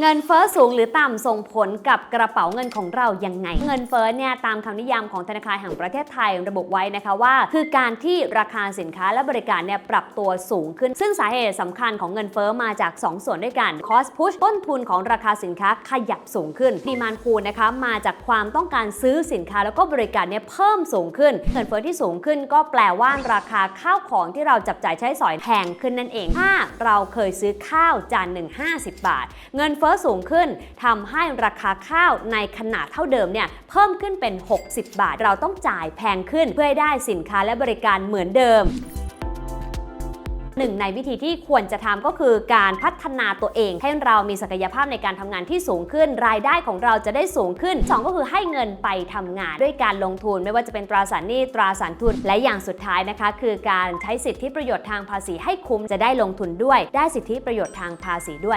เงินเฟ้อสูงหรือต่ำส่งผลกับกระเป๋าเงินของเรายังไง เงินเฟ้อเนี่ยตามคำนิยามของธนาคารแห่งประเทศไทยระบุไว้นะคะว่า คือการที่ราคาสินค้าและบริการเนี่ยปรับตัวสูงขึ้น ซึ่งสาเหตุสำคัญของเงินเฟ้อมาจาก 2 ส่วนด้วยกัน cost push ต้นทุนของราคาสินค้าขยับสูงขึ้น demand pull นะคะมาจากความต้องการซื้อสินค้าแล้วก็บริการเนี่ยเพิ่มสูงขึ้น เงินเฟ้อที่สูงขึ้น ก็แปลว่าราคาข้าวของที่เราจับจ่ายใช้สอยแพงขึ้นนั่นเองถ้าเราเคยซื้อข้าวจานหนึ่ง50 บาท เงินเฟ้อสูงขึ้นทำให้ราคาข้าวในขนาดเท่าเดิมเนี่ยเพิ่มขึ้นเป็น 60 บาท เราต้องจ่ายแพงขึ้นเพื่อให้ได้สินค้าและบริการเหมือนเดิมหนึ่งในวิธีที่ควรจะทำก็คือการพัฒนาตัวเอง ให้เรามีศักยภาพในการทำงานที่สูงขึ้น รายได้ของเราจะได้สูงขึ้น 2 ก็คือให้เงินไปทำงานด้วยการลงทุน ไม่ว่าจะเป็นตราสารหนี้ตราสารทุน และอย่างสุดท้ายนะคะ คือการใช้สิทธิประโยชน์ทางภาษีให้คุ้มจะได้ลงทุนด้วย ได้สิทธิประโยชน์ทางภาษีด้วย